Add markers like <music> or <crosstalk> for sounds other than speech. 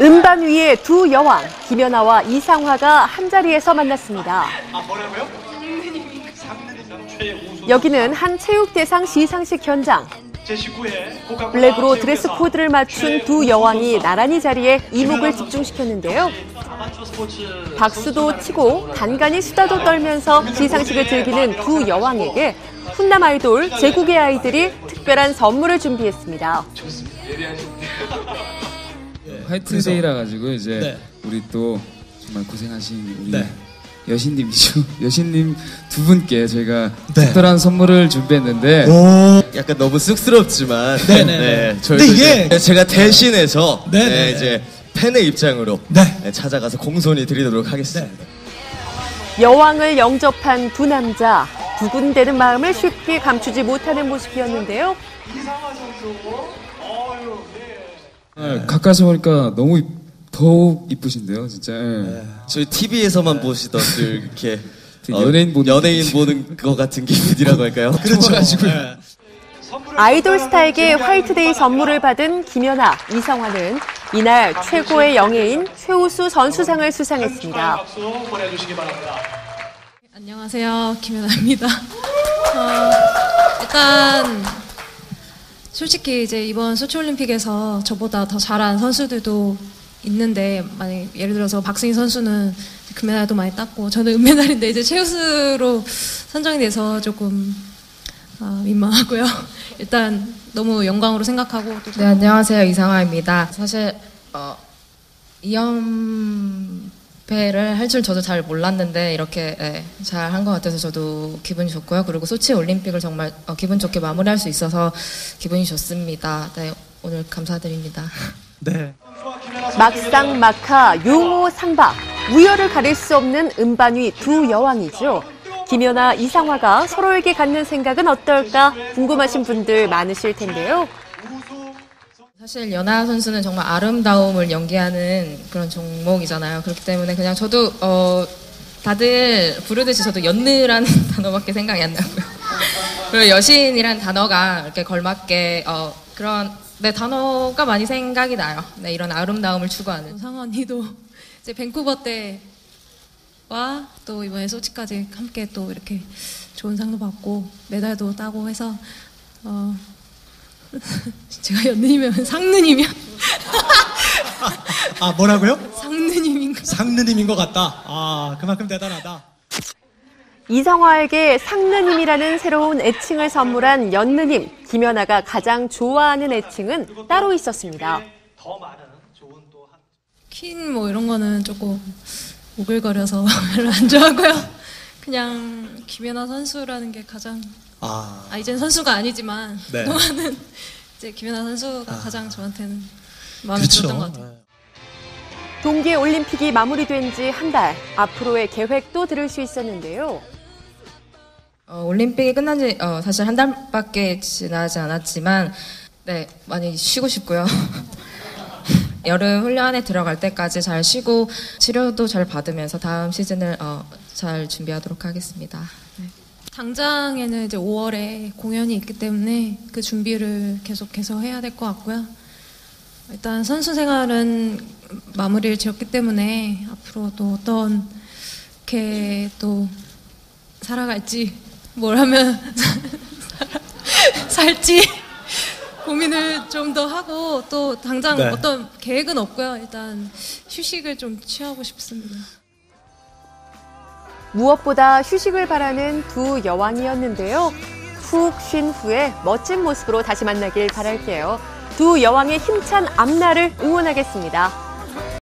음반 위의 두 여왕, 김연아와 이상화가 한자리에서 만났습니다. 아? 여기는 한 체육대상 시상식 현장. 제19회 블랙으로 드레스 코드를 맞춘 두 여왕이 나란히 자리에 이목을 집중시켰는데요. 박수도 치고 간간히 수다도 떨면서 시상식을 즐기는 두 여왕에게 훈남 아이돌 제국의 아이들이 특별한 선물을 준비했습니다. <laughs> 화이트데이라 가지고 이제 네. 우리 또 정말 고생하신 우리 네. 여신님이죠. <laughs> 여신님 두 분께 저희가 네. 특별한 선물을 준비했는데 오. 약간 너무 쑥스럽지만 네네네. 네, 저희도 근데 이게- 이제 제가 대신해서 네네네. 네, 이제 팬의 입장으로 네. 네, 찾아가서 공손히 드리도록 하겠습니다. 여왕을 영접한 두 남자. 두근대는 마음을 쉽게 감추지 못하는 모습이었는데요. 정 말 가까이서 보니까 너무 이- 더욱 이쁘신데요, 진짜. 예. 저희 TV에서만 보시던 <laughs> 그 이렇게 되게 연예인 보는 연예인. 보는 것 같은 기분이라고 할까요? <laughs> 그렇죠. 네. <laughs> 아이돌 스타에게 화이트데이 선물을 받은 김연아, 이성화는 이날 최고의 영예인 최우수 선수상을 수상했습니다. 박수 보내주시기 바랍니다. 안녕하세요. 김연아입니다. 어, 일단 솔직히 이제 이번 소치올림픽에서 저보다 더 잘한 선수들도 있는데 만약 예를 들어서 박승희 선수는 금메달도 많이 땄고 저는 은메달인데 이제 최우수로 선정이 돼서 조금 어, 민망하고요. <laughs> 일단 너무 영광으로 생각하고 또 네, 안녕하세요. 이상화입니다. 사실 어, 이 연패를 할 줄 저도 잘 몰랐는데 이렇게 네, 잘한 것 같아서 저도 기분이 좋고요. 그리고 소치 올림픽을 정말 어, 기분 좋게 마무리할 수 있어서 기분이 좋습니다. 네, 오늘 감사드립니다. 네. 막상 막하 용호 상박 우열을 가릴 수 없는 음반위 두 여왕이죠. 김연아 이상화가 서로에게 갖는 생각은 어떨까 궁금하신 분들 많으실 텐데요. 사실 연하 선수는 정말 아름다움을 연기하는 그런 종목이잖아요. 그렇기 때문에 그냥 저도 어 다들 부르듯이 저도 연느라는 <laughs> 단어밖에 생각이 안 나고요. 그리고 여신이란 단어가 이렇게 걸맞게 어 그런 네 단어가 많이 생각이 나요. 네 이런 아름다움을 추구하는. 상원이도 이제 밴쿠버 때와 또 이번에 소치까지 함께 또 이렇게 좋은 상도 받고 메달도 따고 해서 어 <laughs> 제가 연느님이면 상느님이야 아 뭐라고요? 상느님인가 상느님인 것 같다. 아 그만큼 대단하다. 이성화에게 상느님이라는 새로운 애칭을 선물한 연느님 김연아가 가장 좋아하는 애칭은 따로 있었습니다. 더 많은 좋은 또 한. 퀸뭐 이런 거는 조금 오글거려서 <laughs> 별로 안 좋아하고요 그냥 김연아 선수라는 게 가장 아 아 이제는 선수가 아니지만 네. 그동안은 <laughs> 이제 김연아 선수가 가장 저한테는 마음에. 들었던 것 같아요. 동계 올림픽이 마무리된 지 한 달, 앞으로의 계획도 들을 수 있었는데요. 어, 올림픽이 끝난 지 어, 사실 한 달밖에 지나지 않았지만 네 많이 쉬고 싶고요. <laughs> 여름 훈련에 들어갈 때까지 잘 쉬고 치료도 잘 받으면서 다음 시즌을 어, 잘 준비하도록 하겠습니다. 네. 당장에는 이제 5월에 공연이 있기 때문에 그 준비를 계속해서 해야 될 것 같고요. 일단 선수 생활은 마무리를 지었기 때문에 앞으로 또 어떤 이렇게 또 살아갈지 뭘 하면 <laughs> 살지 고민을 좀 더 하고 또 당장 네. 어떤 계획은 없고요. 일단 휴식을 좀 취하고 싶습니다. 무엇보다 휴식을 바라는 두 여왕이었는데요. 푹 쉰 후에 멋진 모습으로 다시 만나길 바랄게요. 두 여왕의 힘찬 앞날을 응원하겠습니다.